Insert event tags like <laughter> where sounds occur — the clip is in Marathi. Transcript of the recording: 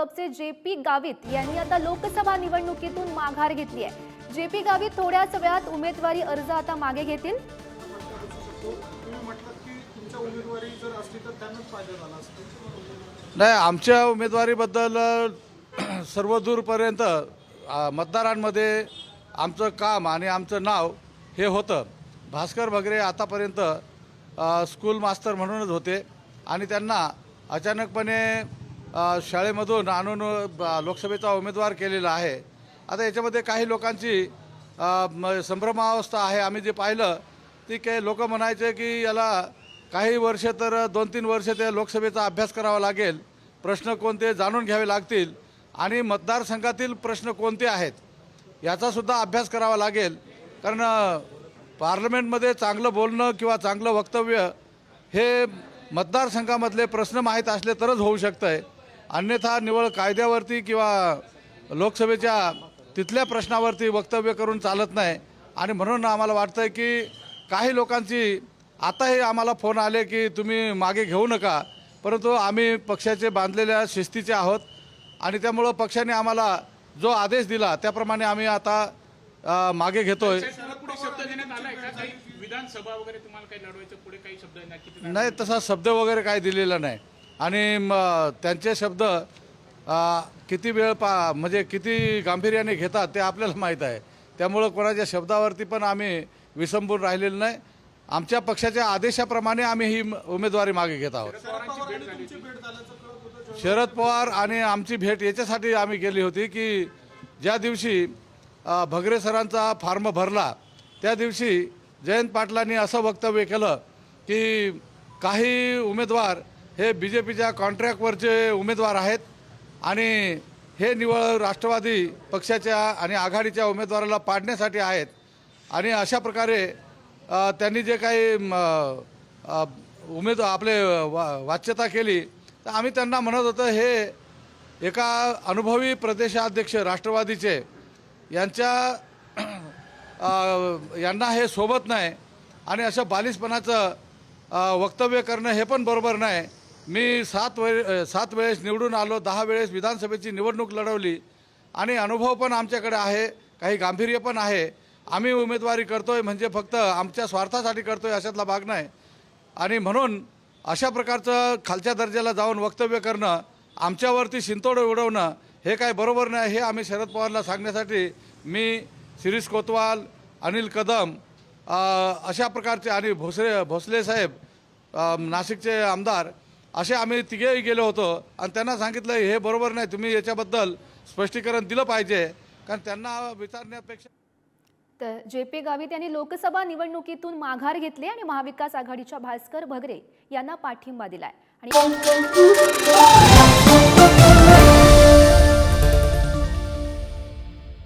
भाकपचे जे पी गावित यांनी आता लोकसभा निवडणुकीतून माघार घेतली आहे. जे पी गावित थोड्याच वेळात उमेदवारी अर्ज आता मागे घेतील. नाही आमच्या उमेदवारीबद्दल <clears throat> सर्व सर्वदूरपर्यंत मतदारांमध्ये आमचं काम आणि आमचं नाव हे होतं. भास्कर भगरे आतापर्यंत स्कूल मास्तर म्हणूनच होते. आणि त्यांना अचानकपणे शाळेमधून आणून लोकसभेचा उमेदवार केलेला आहे. आता याच्यामध्ये काही लोकांची संभ्रमावस्था आहे. आम्ही जे पाहिलं ती काही लोक म्हणायचे की याला काही वर्ष तर दोन तीन वर्ष त्या लोकसभेचा अभ्यास करावा लागेल. प्रश्न कोणते जाणून घ्यावे लागतील? आणि मतदारसंघातील प्रश्न कोणते आहेत? याचासुद्धा अभ्यास करावा लागेल. कारण पार्लमेंटमध्ये चांगलं बोलणं किंवा चांगलं वक्तव्य हे मतदारसंघामधले प्रश्न माहीत असले तरच होऊ शकतं आहे अन्यथा निवळ कायद्यावरती किंवा लोकसभेच्या तिथल्या प्रश्नावरती वक्तव्य करून चालत नाही. आणि म्हणून आम्हाला वाटतं की काही लोकांची आताही आम्हाला फोन आले की तुम्ही मागे घेऊ नका. परंतु आम्ही पक्षाचे बांधलेल्या शिस्तीचे आहोत आणि त्यामुळं पक्षाने आम्हाला जो आदेश दिला त्याप्रमाणे आम्ही आता मागे घेतोय. नाही तसा शब्द वगैरे काही दिलेला नाही. आणि मग त्यांचे शब्द किती वेळ पा म्हणजे किती गांभीर्याने घेतात ते आपल्याला माहीत आहे. त्यामुळं कोणाच्या शब्दावरती पण आम्ही विसंबून राहिलेलो नाही. आमच्या पक्षाच्या आदेशाप्रमाणे आम्ही ही म- उमेदवारी मागे घेत आहोत. शरद पवार आणि आमची भेट याच्यासाठी आम्ही गेली होती की ज्या दिवशी अ, भगरे सरांचा फॉर्म भरला त्या दिवशी जयंत पाटलांनी असं वक्तव्य केलं की काही उमेदवार हे बी जे पीच्या कॉन्ट्रॅक्टवरचे उमेदवार आहेत आणि हे निवळ राष्ट्रवादी पक्षाच्या आणि आघाडीच्या उमेदवाराला पाडण्यासाठी आहेत. आणि अशा प्रकारे त्यांनी जे काही उमेद आपले वा वाच्यता केली तर आम्ही त्यांना म्हणत होतो हे एका अनुभवी प्रदेशाध्यक्ष राष्ट्रवादीचे यांच्या यांना हे सोबत नाही आणि असं बालिशपणाचं वक्तव्य करणं हे पण बरोबर नाही. मी सात वे सात वेळेस निवडून आलो दहा वेळेस विधानसभेची निवडणूक लढवली. आणि अनुभव पण आमच्याकडे आहे काही गांभीर्य पण आहे. आम्ही उमेदवारी करतोय म्हणजे फक्त आमच्या स्वार्थासाठी करतोय अशातला भाग नाही. आणि म्हणून अशा प्रकारचं खालच्या दर्जाला जाऊन वक्तव्य करणं आमच्यावरती शिंतोडं उडवणं हे काय बरोबर नाही हे आम्ही शरद पवारला सांगण्यासाठी मी शिरीष कोतवाल अनिल कदम अशा प्रकारचे आणि भोसले भोसले साहेब नाशिकचे आमदार असे आम्ही तिघेही गेलो होतो. आणि त्यांना सांगितलं हे बरोबर नाही तुम्ही याच्याबद्दल स्पष्टीकरण दिलं पाहिजे. कारण त्यांना विचारण्यापेक्षा तर जे पी गावित यांनी लोकसभा निवडणुकीतून माघार घेतली आणि महाविकास आघाडीच्या भास्कर भगरे यांना पाठिंबा दिलाय. आणि